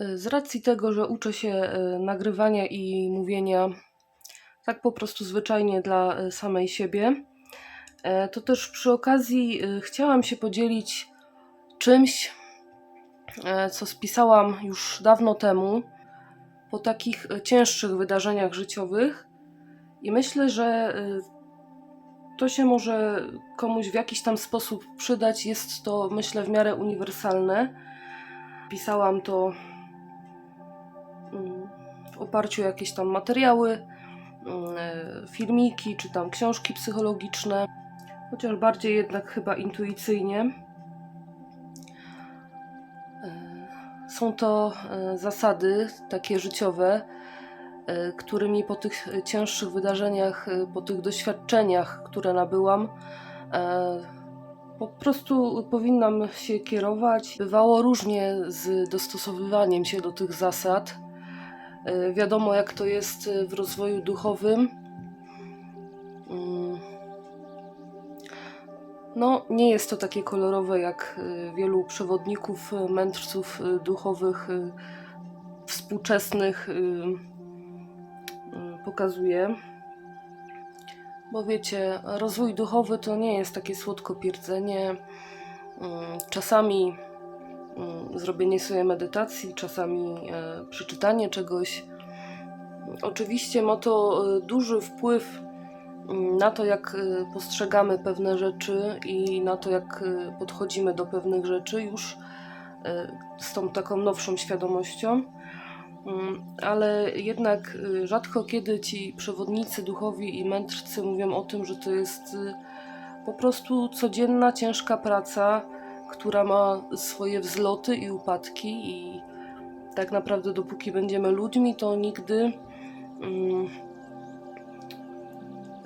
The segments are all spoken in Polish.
Z racji tego, że uczę się e, nagrywania i mówienia tak po prostu zwyczajnie dla e, samej siebie, e, to też przy okazji chciałam się podzielić czymś, co spisałam już dawno temu, po takich cięższych wydarzeniach życiowych. I myślę, że to się może komuś w jakiś tam sposób przydać. Jest to, myślę, w miarę uniwersalne. Pisałam to w oparciu o jakieś tam materiały, mm, e, filmiki czy tam książki psychologiczne, chociaż bardziej jednak chyba intuicyjnie. E, Są to e, zasady takie życiowe, którymi po tych cięższych wydarzeniach, po tych doświadczeniach, które nabyłam, po prostu powinnam się kierować. Bywało różnie z dostosowywaniem się do tych zasad. E, Wiadomo, jak to jest e, w rozwoju duchowym. Mm. No, nie jest to takie kolorowe jak e, wielu przewodników, mędrców duchowych współczesnych pokazuje. Bo wiecie, rozwój duchowy to nie jest takie słodkopierdzenie. Mm, Czasami zrobienie sobie medytacji, czasami e, przeczytanie czegoś. Oczywiście ma to e, duży wpływ mm, na to, jak e, postrzegamy pewne rzeczy i na to, jak podchodzimy do pewnych rzeczy już z tą taką nowszą świadomością. Mm, Ale jednak rzadko kiedy ci przewodnicy duchowi i mędrcy mówią o tym, że to jest po prostu codzienna, ciężka praca, która ma swoje wzloty i upadki, i tak naprawdę, dopóki będziemy ludźmi, to nigdy mm,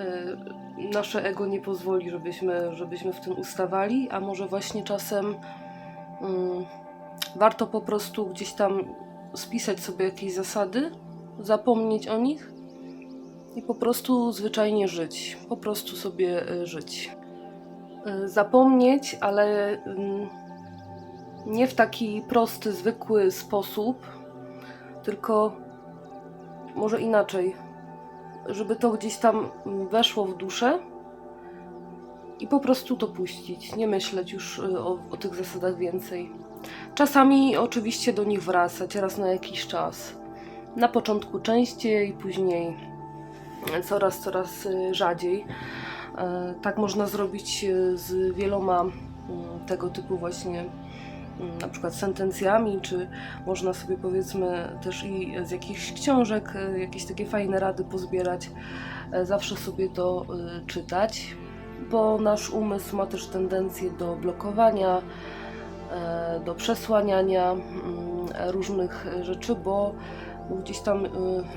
y, nasze ego nie pozwoli, żebyśmy, żebyśmy w tym ustawali, a może właśnie czasem mm, warto po prostu gdzieś tam spisać sobie jakieś zasady, zapomnieć o nich i po prostu zwyczajnie żyć. Po prostu sobie y, żyć. Y, Zapomnieć, ale ym, nie w taki prosty, zwykły sposób, tylko może inaczej. Żeby to gdzieś tam weszło w duszę i po prostu to puścić. Nie myśleć już y, o, o tych zasadach więcej. Czasami oczywiście do nich wracać raz na jakiś czas. Na początku częściej, później coraz, coraz y, rzadziej. E, Tak można zrobić y, z wieloma mm, tego typu właśnie mm, na przykład sentencjami, czy można sobie powiedzmy też i z jakichś książek y, jakieś takie fajne rady pozbierać. E, Zawsze sobie to czytać, bo nasz umysł ma też tendencję do blokowania, e, do przesłaniania mm, różnych rzeczy, bo gdzieś tam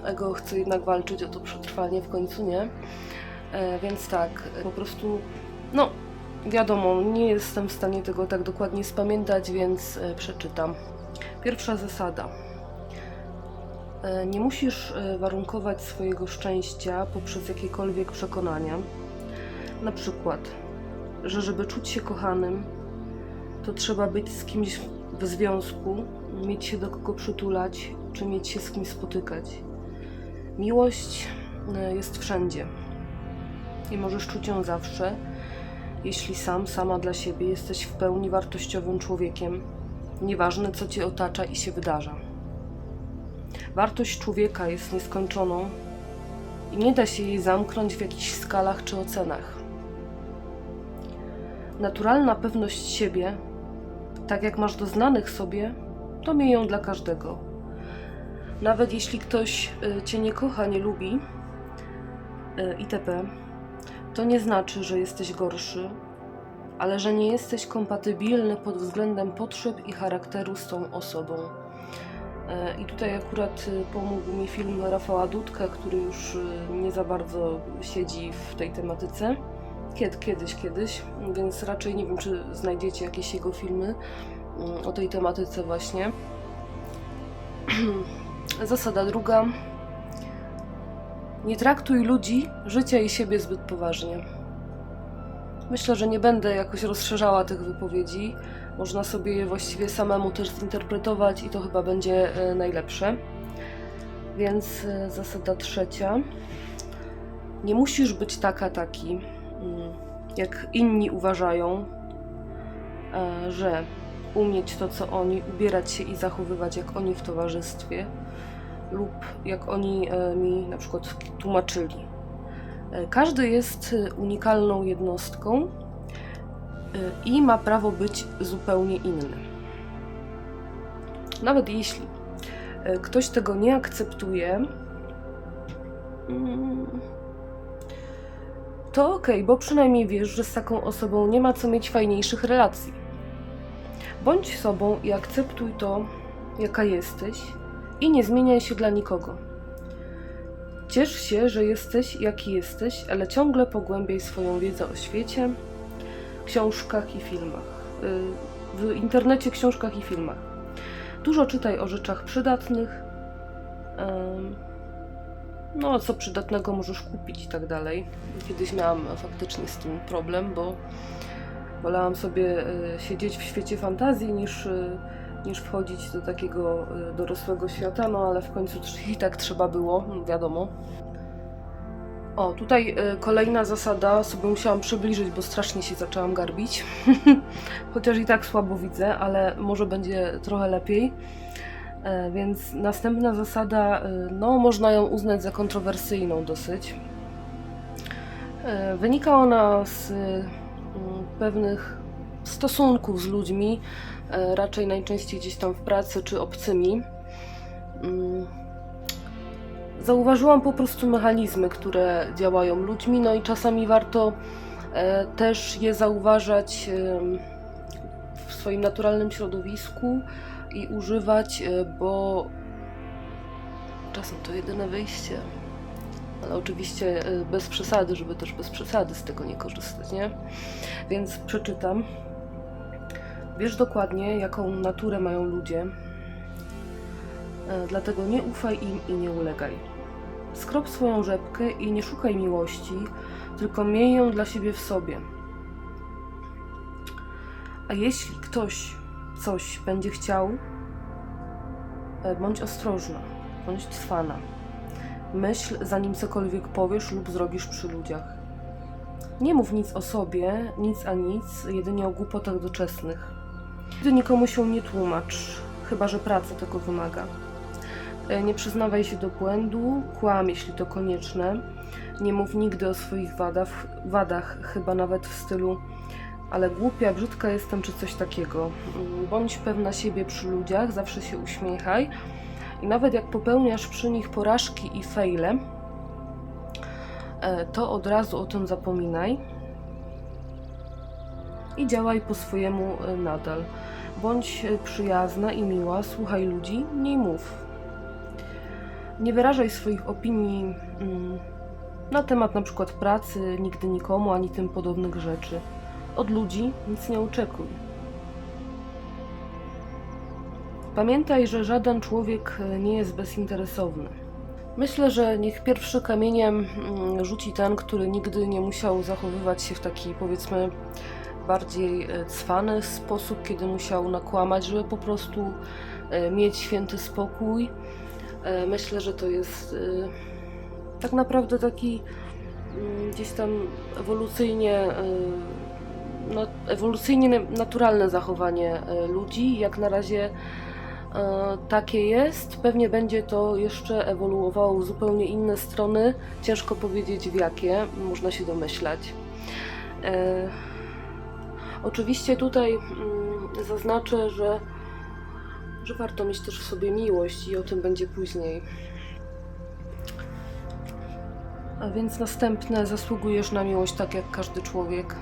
ego chce jednak walczyć o to przetrwanie, w końcu nie. E, Więc tak, po prostu, no wiadomo, nie jestem w stanie tego tak dokładnie spamiętać, więc e, przeczytam. Pierwsza zasada. E, Nie musisz warunkować swojego szczęścia poprzez jakiekolwiek przekonania. Na przykład, że żeby czuć się kochanym, to trzeba być z kimś w związku, mieć się do kogo przytulać, czy mieć się z kim spotykać. Miłość jest wszędzie i możesz czuć ją zawsze, jeśli sam, sama dla siebie jesteś w pełni wartościowym człowiekiem, nieważne co cię otacza i się wydarza. Wartość człowieka jest nieskończoną i nie da się jej zamknąć w jakichś skalach czy ocenach. Naturalna pewność siebie, tak jak masz do znanych sobie, to miej ją dla każdego. Nawet jeśli ktoś y, cię nie kocha, nie lubi, y, itp., to nie znaczy, że jesteś gorszy, ale że nie jesteś kompatybilny pod względem potrzeb i charakteru z tą osobą. E, I tutaj akurat y, pomógł mi film Rafała Dudka, który już y, nie za bardzo siedzi w tej tematyce. Kiedy, kiedyś, kiedyś, więc raczej nie wiem, czy znajdziecie jakieś jego filmy mm, o tej tematyce właśnie. Zasada druga. Nie traktuj ludzi, życia i siebie zbyt poważnie. Myślę, że nie będę jakoś rozszerzała tych wypowiedzi, Można sobie je właściwie samemu też zinterpretować i to chyba będzie e, najlepsze. Więc e, zasada trzecia. Nie musisz być taka, taki, mm, jak inni uważają, e, że umieć to, co oni, ubierać się i zachowywać jak oni w towarzystwie, lub jak oni e, mi na przykład tłumaczyli. E, Każdy jest e, unikalną jednostką i ma prawo być zupełnie inny. Nawet jeśli ktoś tego nie akceptuje, mm, to okej, bo przynajmniej wiesz, że z taką osobą nie ma co mieć fajniejszych relacji. Bądź sobą i akceptuj to, jaka jesteś, i nie zmieniaj się dla nikogo. Ciesz się, że jesteś jaki jesteś, ale ciągle pogłębiaj swoją wiedzę o świecie, książkach i filmach. y, W internecie, książkach i filmach. Dużo czytaj o rzeczach przydatnych. No, co przydatnego możesz kupić i tak dalej. Kiedyś miałam faktycznie z tym problem, bo wolałam sobie y, siedzieć w świecie fantazji niż, y, niż wchodzić do takiego y, dorosłego świata, no ale w końcu i tak trzeba było, wiadomo. O, tutaj y, kolejna zasada, sobie musiałam przybliżyć, bo strasznie się zaczęłam garbić. Chociaż i tak słabo widzę, ale może będzie trochę lepiej. E, Więc następna zasada, y, no można ją uznać za kontrowersyjną dosyć. E, Wynika ona z pewnych stosunków z ludźmi, e, raczej najczęściej gdzieś tam w pracy czy obcymi. Mm, Zauważyłam po prostu mechanizmy, które działają ludźmi, no i czasami warto e, też je zauważać w swoim naturalnym środowisku i używać, e, bo czasem to jedyne wyjście. Ale oczywiście bez przesady, żeby też bez przesady z tego nie korzystać, nie? Więc przeczytam. Wiesz dokładnie, jaką naturę mają ludzie, e, dlatego nie ufaj im i nie ulegaj. Skrop swoją rzepkę i nie szukaj miłości, tylko miej ją dla siebie w sobie. A jeśli ktoś coś będzie chciał, e, bądź ostrożna, bądź trwana. Myśl, zanim cokolwiek powiesz lub zrobisz przy ludziach. Nie mów nic o sobie, nic a nic, jedynie o głupotach doczesnych. Nigdy nikomu się nie tłumacz, chyba że praca tego wymaga. E, Nie przyznawaj się do błędu, kłam, jeśli to konieczne. Nie mów nigdy o swoich wadach, wadach chyba nawet w stylu ale głupia, brzydka jestem, czy coś takiego. Mm, Bądź pewna siebie przy ludziach, zawsze się uśmiechaj. I nawet jak popełniasz przy nich porażki i fejle, e, to od razu o tym zapominaj i działaj po swojemu e, nadal. Bądź przyjazna i miła, słuchaj ludzi, mniej mów. Nie wyrażaj swoich opinii mm, na temat przykład pracy, nigdy nikomu, ani tym podobnych rzeczy. Od ludzi nic nie oczekuj. Pamiętaj, że żaden człowiek e, nie jest bezinteresowny. Myślę, że niech pierwszy kamieniem mm, rzuci ten, który nigdy nie musiał zachowywać się w taki, powiedzmy, bardziej e, cwany sposób, kiedy musiał nakłamać, żeby po prostu e, mieć święty spokój. E, Myślę, że to jest tak naprawdę taki mm, gdzieś tam ewolucyjnie, no, ewolucyjnie na- naturalne zachowanie ludzi. Jak na razie takie jest. Pewnie będzie to jeszcze ewoluowało w zupełnie inne strony. Ciężko powiedzieć w jakie, można się domyślać. Oczywiście tutaj mm, zaznaczę, że, że warto mieć też w sobie miłość i o tym będzie później. A więc następne zasługujesz na miłość tak jak każdy człowiek.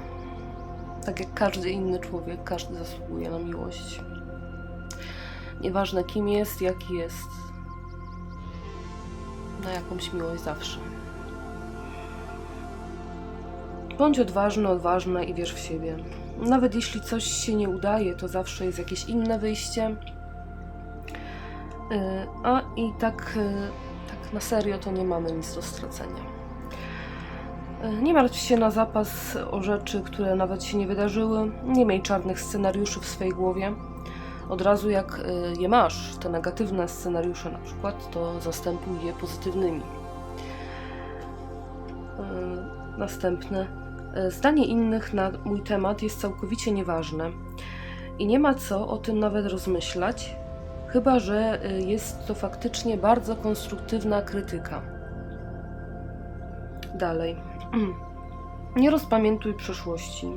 Tak jak każdy inny człowiek, każdy zasługuje na miłość. Nieważne kim jest, jaki jest. Na jakąś miłość zawsze. Bądź odważny, odważna i wierz w siebie. Nawet jeśli coś się nie udaje, to zawsze jest jakieś inne wyjście. Yy, A i tak, yy, tak na serio to nie mamy nic do stracenia. E, Nie martw się na zapas o rzeczy, które nawet się nie wydarzyły. Nie miej czarnych scenariuszy w swojej głowie. Od razu jak je masz, te negatywne scenariusze na przykład, to zastępuj je pozytywnymi. Następne. E, Zdanie innych na mój temat jest całkowicie nieważne i nie ma co o tym nawet rozmyślać, chyba że e, jest to faktycznie bardzo konstruktywna krytyka. Dalej. Nie rozpamiętuj przeszłości.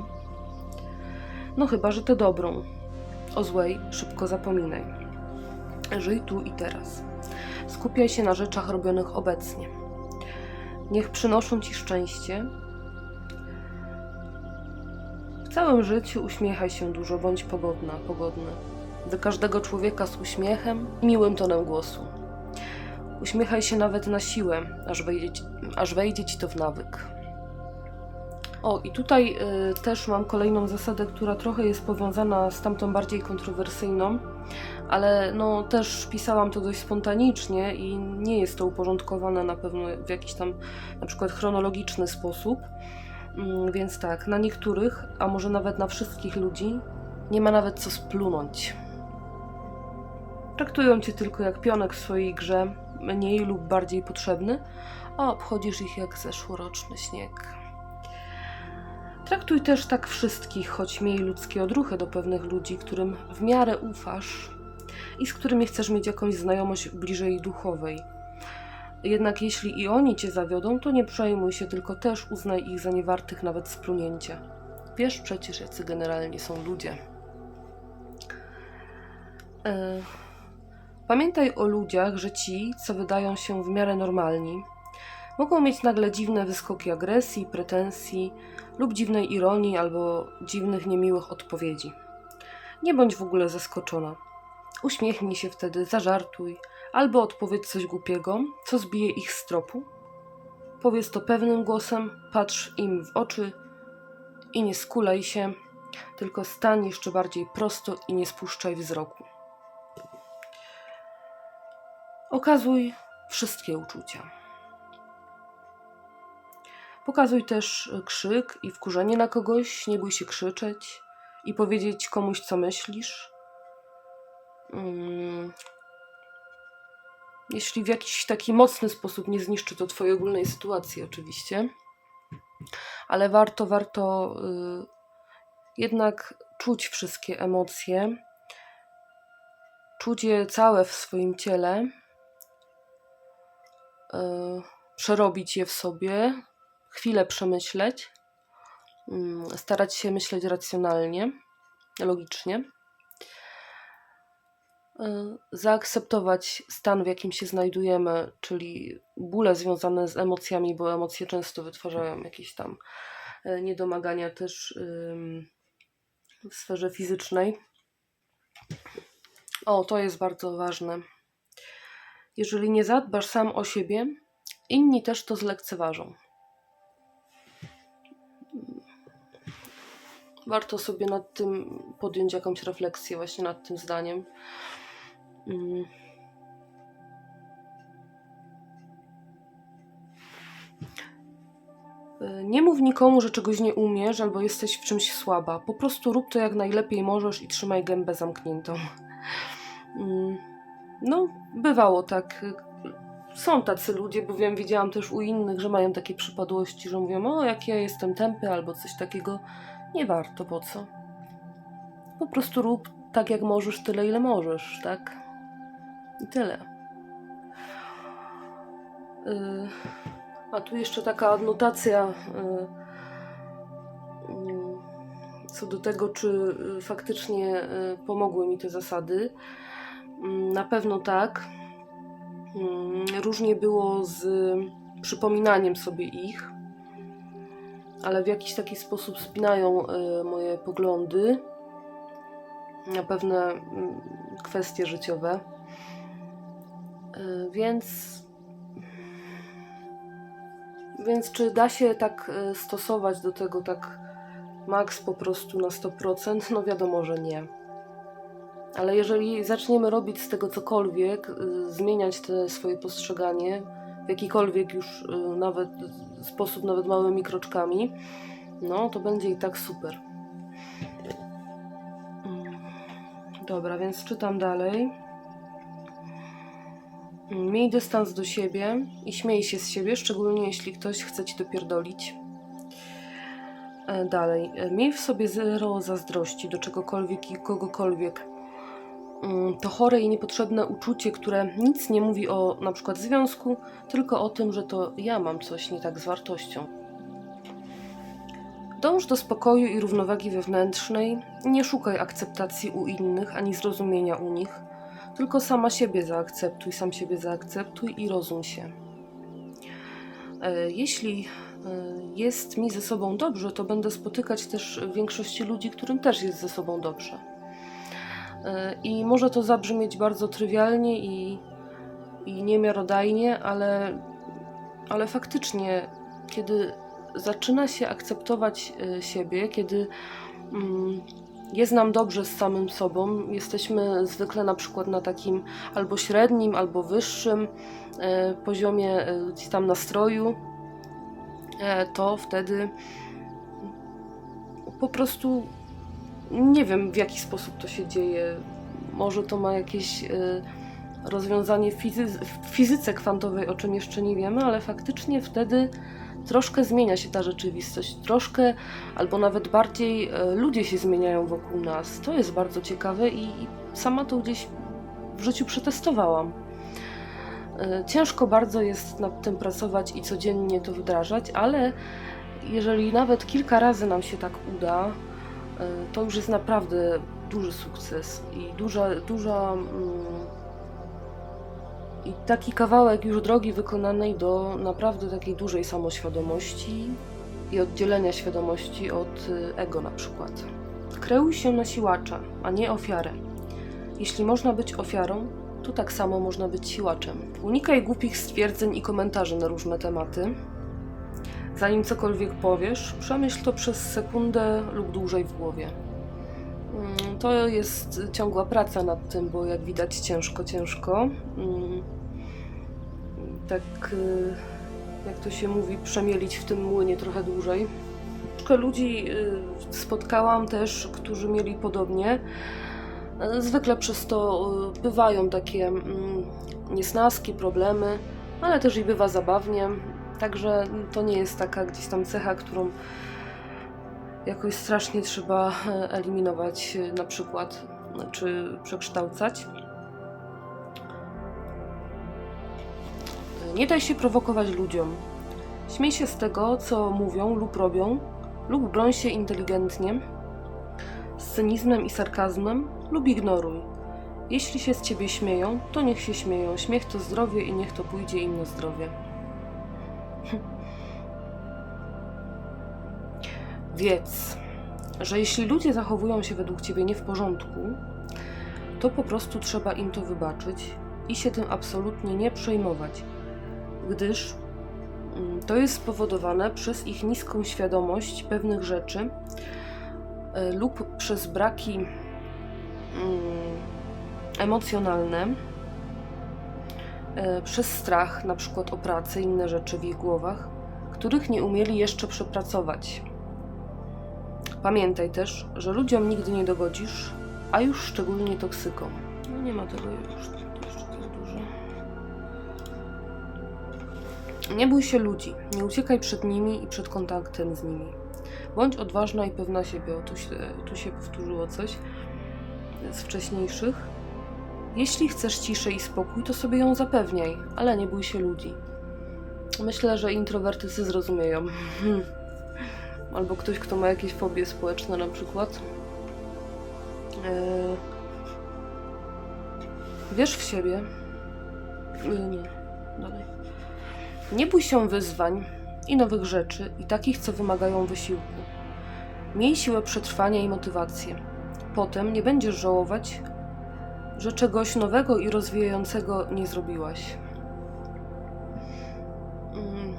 No chyba, że tę dobrą. O złej szybko zapominaj. Żyj tu i teraz. Skupiaj się na rzeczach robionych obecnie. Niech przynoszą ci szczęście. Całym życiu uśmiechaj się dużo, bądź pogodna, pogodny. Do każdego człowieka z uśmiechem i miłym tonem głosu. Uśmiechaj się nawet na siłę, aż wejdzie, ci- aż wejdzie ci to w nawyk. O, i tutaj y, też mam kolejną zasadę, która trochę jest powiązana z tamtą bardziej kontrowersyjną, ale no też pisałam to dość spontanicznie i nie jest to uporządkowane na pewno w jakiś tam na przykład chronologiczny sposób. Mm, Więc tak, na niektórych, a może nawet na wszystkich ludzi, nie ma nawet co splunąć. Traktują cię tylko jak pionek w swojej grze, mniej lub bardziej potrzebny, a obchodzisz ich jak zeszłoroczny śnieg. Traktuj też tak wszystkich, choć miej ludzkie odruchy do pewnych ludzi, którym w miarę ufasz i z którymi chcesz mieć jakąś znajomość bliżej duchowej. Jednak jeśli i oni cię zawiodą, to nie przejmuj się, tylko też uznaj ich za niewartych nawet splunięcia. Wiesz przecież, jacy generalnie są ludzie. E, Pamiętaj o ludziach, że ci, co wydają się w miarę normalni, mogą mieć nagle dziwne wyskoki agresji, pretensji lub dziwnej ironii albo dziwnych, niemiłych odpowiedzi. Nie bądź w ogóle zaskoczona. Uśmiechnij się wtedy, zażartuj, albo odpowiedz coś głupiego, co zbije ich z tropu. Powiedz to pewnym głosem, patrz im w oczy i nie skulaj się, tylko stań jeszcze bardziej prosto i nie spuszczaj wzroku. Okazuj wszystkie uczucia. Pokazuj też krzyk i wkurzenie na kogoś, nie bój się krzyczeć i powiedzieć komuś, co myślisz. Mm. Jeśli w jakiś taki mocny sposób nie zniszczy to Twojej ogólnej sytuacji, oczywiście. Ale warto, warto y, jednak czuć wszystkie emocje, czuć je całe w swoim ciele, y, przerobić je w sobie, chwilę przemyśleć, mm, starać się myśleć racjonalnie, logicznie, zaakceptować stan, w jakim się znajdujemy, czyli bóle związane z emocjami, bo emocje często wytwarzają jakieś tam y, niedomagania też w sferze fizycznej. O, to jest bardzo ważne. Jeżeli nie zadbasz sam o siebie, inni też to zlekceważą. Warto sobie nad tym podjąć jakąś refleksję, właśnie nad tym zdaniem. Mm. Nie mów nikomu, że czegoś nie umiesz albo jesteś w czymś słaba. Po prostu rób to jak najlepiej możesz i trzymaj gębę zamkniętą. Mm. No, bywało tak. Są tacy ludzie, bo wiem, widziałam też u innych, że mają takie przypadłości, że mówią, o jak ja jestem tępy albo coś takiego. Nie warto, po co? Po prostu rób tak, jak możesz, tyle, ile możesz, tak? I tyle. Yy, a tu jeszcze taka adnotacja yy, yy, co do tego, czy yy, faktycznie yy, pomogły mi te zasady. Yy, Na pewno tak. Yy, Różnie było z przypominaniem sobie ich ale w jakiś taki sposób spinają y, moje poglądy na pewne kwestie życiowe. Y, Więc. Więc czy da się tak y, stosować do tego tak maks po prostu na 100%? No wiadomo, że nie. Ale jeżeli zaczniemy robić z tego cokolwiek, y, zmieniać te swoje postrzeganie w jakikolwiek już nawet sposób, nawet małymi kroczkami, no to będzie i tak super. Mm, Dobra, więc czytam dalej. Miej dystans do siebie i śmiej się z siebie, szczególnie jeśli ktoś chce ci dopierdolić. E, Dalej. E, Miej w sobie zero zazdrości do czegokolwiek i kogokolwiek. Mm, To chore i niepotrzebne uczucie, które nic nie mówi o na przykład związku, tylko o tym, że to ja mam coś nie tak z wartością. Dąż do spokoju i równowagi wewnętrznej, nie szukaj akceptacji u innych ani zrozumienia u nich, tylko sama siebie zaakceptuj, sam siebie zaakceptuj i rozum się. E, Jeśli e, jest mi ze sobą dobrze, to będę spotykać też większości ludzi, którym też jest ze sobą dobrze. E, I może to zabrzmieć bardzo trywialnie i, i niemiarodajnie, ale, ale faktycznie, kiedy zaczyna się akceptować siebie, kiedy mm, jest nam dobrze z samym sobą, jesteśmy zwykle na przykład na takim albo średnim, albo wyższym e, poziomie e, gdzieś tam nastroju, e, to wtedy po prostu nie wiem w jaki sposób to się dzieje. Może to ma jakieś rozwiązanie w fizyce kwantowej, o czym jeszcze nie wiemy, ale faktycznie wtedy troszkę zmienia się ta rzeczywistość. Troszkę, albo nawet bardziej e, ludzie się zmieniają wokół nas. To jest bardzo ciekawe i, sama to gdzieś w życiu przetestowałam. E, Ciężko bardzo jest nad tym pracować i codziennie to wdrażać, ale jeżeli nawet kilka razy nam się tak uda, e, to już jest naprawdę duży sukces i duża, duża mm, i taki kawałek już drogi wykonanej do naprawdę takiej dużej samoświadomości i oddzielenia świadomości od y, ego na przykład. Kreuj się na siłacza, a nie ofiarę. Jeśli można być ofiarą, to tak samo można być siłaczem. Unikaj głupich stwierdzeń i komentarzy na różne tematy. Zanim cokolwiek powiesz, przemyśl to przez sekundę lub dłużej w głowie. Mm, To jest ciągła praca nad tym, bo jak widać ciężko, ciężko. Tak, y, jak to się mówi, przemielić w tym młynie trochę dłużej. Troszkę ludzi y, spotkałam też, którzy mieli podobnie. Y, Zwykle przez to bywają takie mm, niesnaski, problemy, ale też i bywa zabawnie. Także to nie jest taka gdzieś tam cecha, którą jakoś strasznie trzeba eliminować na przykład, czy przekształcać. Nie daj się prowokować ludziom. Śmiej się z tego, co mówią lub robią, lub broń się inteligentnie, z cynizmem i sarkazmem, lub ignoruj. Jeśli się z ciebie śmieją, to niech się śmieją. Śmiech to zdrowie i niech to pójdzie im na zdrowie. Wiedz, że jeśli ludzie zachowują się według ciebie nie w porządku, to po prostu trzeba im to wybaczyć i się tym absolutnie nie przejmować, gdyż mm, to jest spowodowane przez ich niską świadomość pewnych rzeczy e, lub przez braki mm, emocjonalne, e, przez strach na przykład o pracę inne rzeczy w ich głowach, których nie umieli jeszcze przepracować. Pamiętaj też, że ludziom nigdy nie dogodzisz, a już szczególnie toksykom. No nie ma tego już, Nie bój się ludzi, nie uciekaj przed nimi i przed kontaktem z nimi. Bądź odważna i pewna siebie. O, tu się, tu się powtórzyło coś z wcześniejszych. Jeśli chcesz ciszę i spokój, to sobie ją zapewniaj, ale nie bój się ludzi. Myślę, że introwertycy zrozumieją. Albo ktoś, kto ma jakieś fobie społeczne na przykład. Eee, Wierz w siebie. Eee, Nie, dalej. Nie bój się wyzwań i nowych rzeczy, i takich, co wymagają wysiłku. Miej siłę przetrwania i motywację. Potem nie będziesz żałować, że czegoś nowego i rozwijającego nie zrobiłaś. Mm.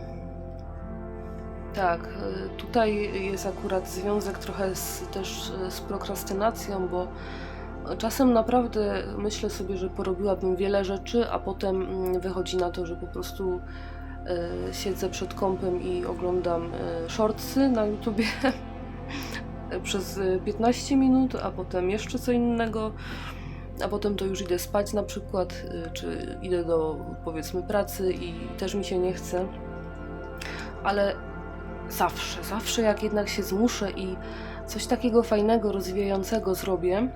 Tak, y, tutaj jest akurat związek trochę z, też y, z prokrastynacją, bo czasem naprawdę myślę sobie, że porobiłabym wiele rzeczy, a potem mm, wychodzi na to, że po prostu e, siedzę przed kąpem i oglądam e, shortsy na YouTubie przez e, 15 minut, a potem jeszcze co innego, a potem to już idę spać na przykład, e, czy idę do powiedzmy pracy i też mi się nie chce. Ale zawsze, zawsze jak jednak się zmuszę i coś takiego fajnego, rozwijającego zrobię,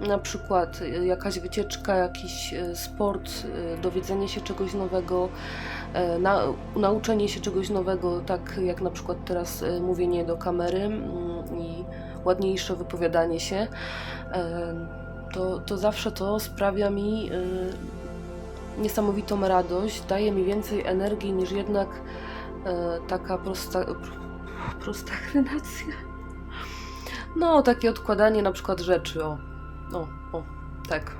na przykład jakaś wycieczka, jakiś sport, dowiedzenie się czegoś nowego, e, na, nauczenie się czegoś nowego, tak jak na przykład teraz y, mówienie do kamery mm, i ładniejsze wypowiadanie się, e, to, to zawsze to sprawia mi niesamowitą radość, daje mi więcej energii niż jednak e, taka prosta, prostachrynacja. No, takie odkładanie na przykład rzeczy, o. O, o, tak.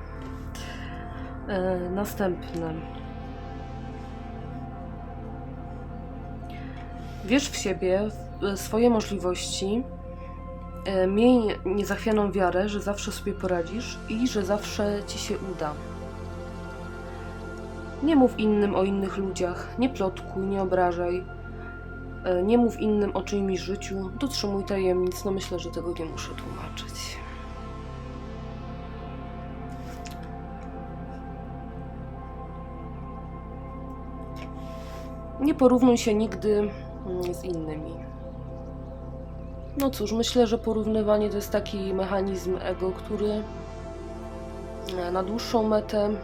E, następne. Wierz w siebie, w swoje możliwości. E, miej niezachwianą wiarę, że zawsze sobie poradzisz i że zawsze ci się uda. Nie mów innym o innych ludziach, nie plotkuj, nie obrażaj. E, Nie mów innym o czyimś życiu, dotrzymuj tajemnic. No myślę, że tego nie muszę tłumaczyć. Nie porównuj się nigdy z innymi. No cóż, myślę, że porównywanie to jest taki mechanizm ego, który na dłuższą metę mm,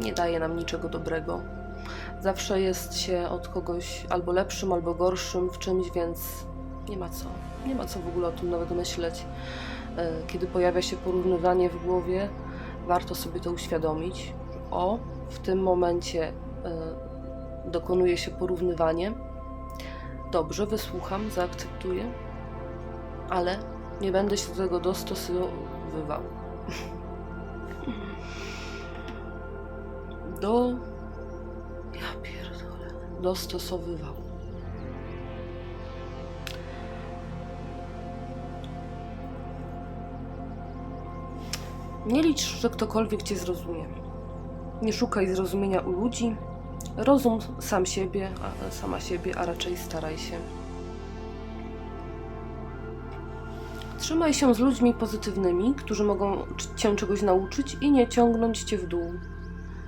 nie daje nam niczego dobrego. Zawsze jest się od kogoś albo lepszym, albo gorszym w czymś, więc nie ma co. Nie ma co w ogóle o tym nawet myśleć. E, Kiedy pojawia się porównywanie w głowie, warto sobie to uświadomić. O, w tym momencie e, dokonuje się porównywanie. Dobrze, wysłucham, zaakceptuję, ale nie będę się do tego dostosowywał. Do. Ja pierdolę. Dostosowywał. Nie licz, że ktokolwiek cię zrozumie. Nie szukaj zrozumienia u ludzi, Rozum sam siebie, a, sama siebie, a raczej staraj się. Trzymaj się z ludźmi pozytywnymi, którzy mogą cię czegoś nauczyć i nie ciągnąć cię w dół.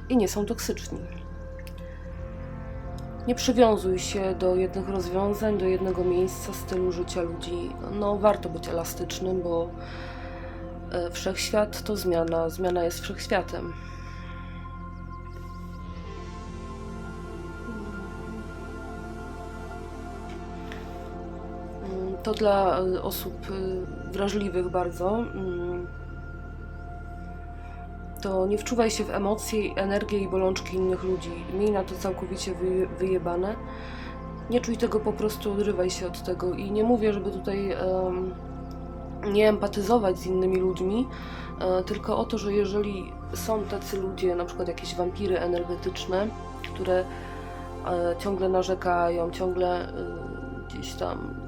I nie są toksyczni. Nie przywiązuj się do jednych rozwiązań, do jednego miejsca, stylu życia ludzi. No, warto być elastycznym, bo e, wszechświat to zmiana, zmiana jest wszechświatem. To dla y, osób y, wrażliwych bardzo. mm, To nie wczuwaj się w emocje, energię i bolączki innych ludzi. Miej na to całkowicie wyje- wyjebane. Nie czuj tego, po prostu odrywaj się od tego. I nie mówię, żeby tutaj em, nie empatyzować z innymi ludźmi, e, tylko o to, że jeżeli są tacy ludzie, na przykład jakieś wampiry energetyczne, które e, ciągle narzekają, ciągle y, gdzieś tam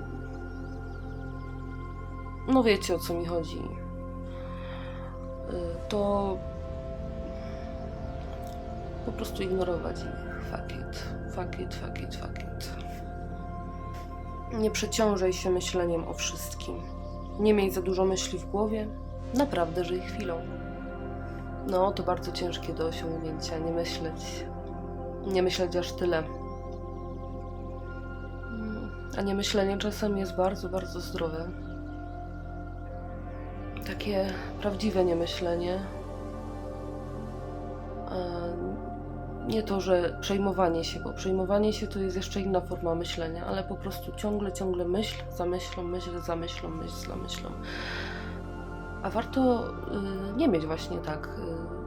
no wiecie o co mi chodzi. Y, To po prostu ignorować ich. Fuck it, fuck it, fuck it, fuck it. Nie przeciążaj się myśleniem o wszystkim. Nie miej za dużo myśli w głowie. Naprawdę żyj chwilą. No, to bardzo ciężkie do osiągnięcia. Nie myśleć. Nie myśleć aż tyle. Mm, A nie myślenie czasem jest bardzo, bardzo zdrowe takie prawdziwe niemyślenie. Nie to, że przejmowanie się, bo przejmowanie się to jest jeszcze inna forma myślenia, ale po prostu ciągle, ciągle myśl, za myślą, myśl, za myślą, myśl, za myślą. A warto y, nie mieć właśnie tak. y,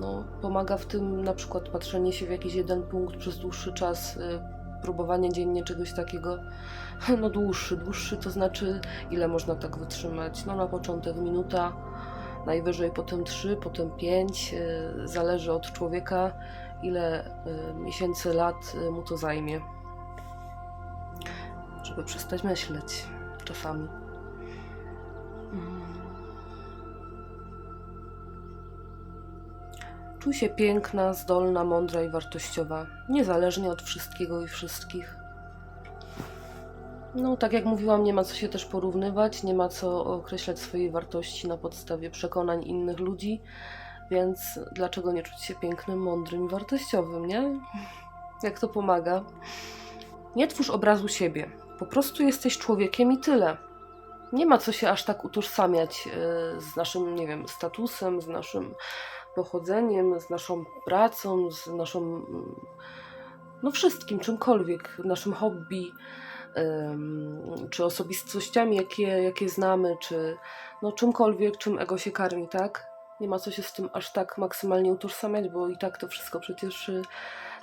No, pomaga w tym na przykład patrzenie się w jakiś jeden punkt przez dłuższy czas, y, próbowanie dziennie czegoś takiego. No dłuższy, dłuższy to znaczy ile można tak wytrzymać? No na początek minuta, najwyżej potem trzy, potem pięć, y, zależy od człowieka ile y, miesięcy, lat y, mu to zajmie. Żeby przestać myśleć czasami. Czuj się piękna, zdolna, mądra i wartościowa, niezależnie od wszystkiego i wszystkich. No, tak jak mówiłam, nie ma co się też porównywać, nie ma co określać swojej wartości na podstawie przekonań innych ludzi, więc dlaczego nie czuć się pięknym, mądrym i wartościowym, nie? Jak to pomaga? Nie twórz obrazu siebie. Po prostu jesteś człowiekiem i tyle. Nie ma co się aż tak utożsamiać y, z naszym, nie wiem, statusem, z naszym pochodzeniem, z naszą pracą, z naszą, no wszystkim, czymkolwiek, naszym hobby, czy osobistościami, jakie, jakie znamy, czy no czymkolwiek, czym ego się karmi, tak? Nie ma co się z tym aż tak maksymalnie utożsamiać, bo i tak to wszystko przecież y,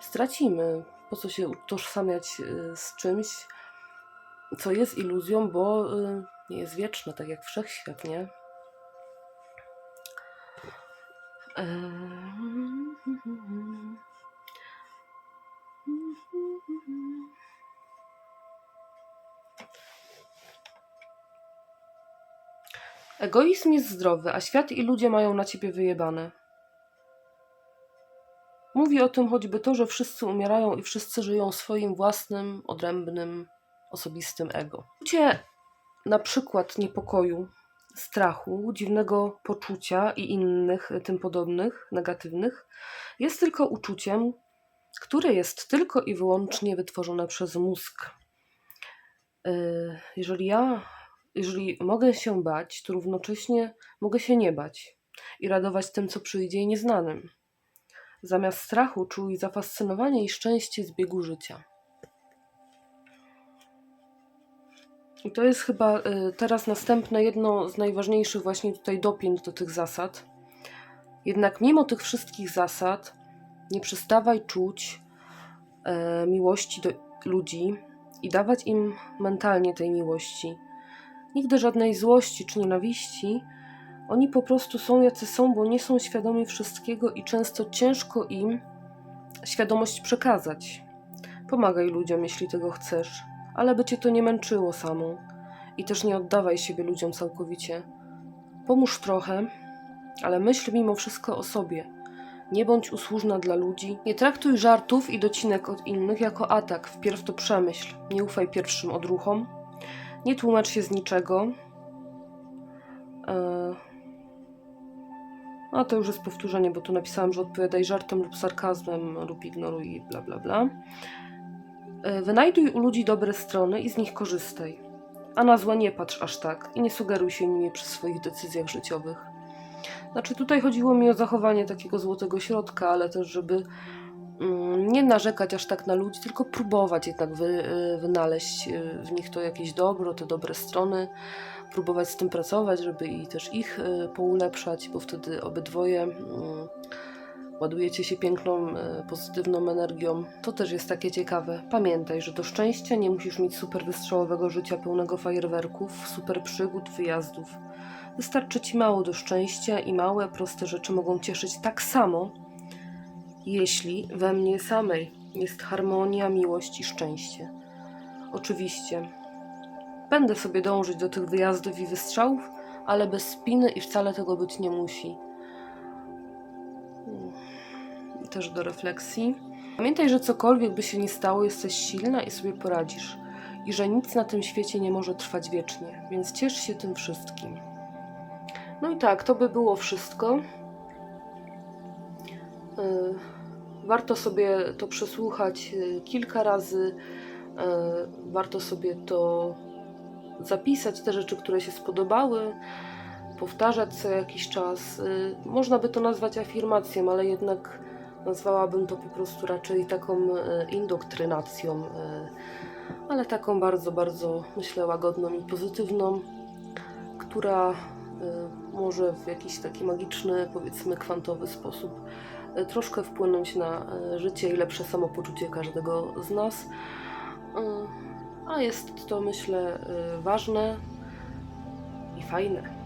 stracimy. Po co się utożsamiać y, z czymś, co jest iluzją, bo y, nie jest wieczne, tak jak wszechświat, nie? Egoizm jest zdrowy, a świat i ludzie mają na ciebie wyjebane. Mówi o tym choćby to, że wszyscy umierają i wszyscy żyją swoim własnym, odrębnym, osobistym ego. Uczucie na przykład niepokoju, strachu, dziwnego poczucia i innych tym podobnych, negatywnych, jest tylko uczuciem, które jest tylko i wyłącznie wytworzone przez mózg. Yy, Jeżeli ja, jeżeli mogę się bać, to równocześnie mogę się nie bać i radować tym, co przyjdzie i nieznanym. Zamiast strachu czuj zafascynowanie i szczęście z biegu życia. I to jest chyba y, teraz następne jedno z najważniejszych właśnie tutaj dopięć do tych zasad. Jednak mimo tych wszystkich zasad nie przestawaj czuć e, miłości do ludzi i dawać im mentalnie tej miłości. Nigdy żadnej złości czy nienawiści. Oni po prostu są jacy są, bo nie są świadomi wszystkiego i często ciężko im świadomość przekazać. Pomagaj ludziom, jeśli tego chcesz, ale by cię to nie męczyło samą. I też nie oddawaj siebie ludziom całkowicie. Pomóż trochę, ale myśl mimo wszystko o sobie. Nie bądź usłużna dla ludzi. Nie traktuj żartów i docinek od innych jako atak. Wpierw to przemyśl. Nie ufaj pierwszym odruchom. Nie tłumacz się z niczego. Eee... A to już jest powtórzenie, bo tu napisałam, że odpowiadaj żartem lub sarkazmem lub ignoruj bla bla bla. E, Wynajduj u ludzi dobre strony i z nich korzystaj. A na złe nie patrz aż tak i nie sugeruj się nimi przy swoich decyzjach życiowych. Znaczy, tutaj chodziło mi o zachowanie takiego złotego środka, ale też, żeby mm, nie narzekać aż tak na ludzi, tylko próbować jednak wy, y, wynaleźć y, w nich to jakieś dobro, te dobre strony, próbować z tym pracować, żeby i też ich poulepszać, bo wtedy obydwoje mm, ładujecie się piękną, y, pozytywną energią. To też jest takie ciekawe. Pamiętaj, że do szczęścia nie musisz mieć super wystrzałowego życia pełnego fajerwerków, super przygód, wyjazdów. Wystarczy ci mało do szczęścia i małe, proste rzeczy mogą cieszyć tak samo, jeśli we mnie samej jest harmonia, miłość i szczęście. Oczywiście, będę sobie dążyć do tych wyjazdów i wystrzałów, ale bez spiny i wcale tego być nie musi. Też do refleksji. Pamiętaj, że cokolwiek by się nie stało, jesteś silna i sobie poradzisz. I że nic na tym świecie nie może trwać wiecznie, więc ciesz się tym wszystkim. No i tak, to by było wszystko. Yy, Warto sobie to przesłuchać yy, kilka razy. Yy, Warto sobie to zapisać, te rzeczy, które się spodobały, powtarzać co jakiś czas. Można by to nazwać afirmacją, ale jednak nazwałabym to po prostu raczej taką yy, indoktrynacją, yy, ale taką bardzo, bardzo myślę łagodną i pozytywną, która y, może w jakiś taki magiczny, powiedzmy kwantowy sposób troszkę wpłynąć na życie i lepsze samopoczucie każdego z nas. A jest to, myślę, ważne i fajne.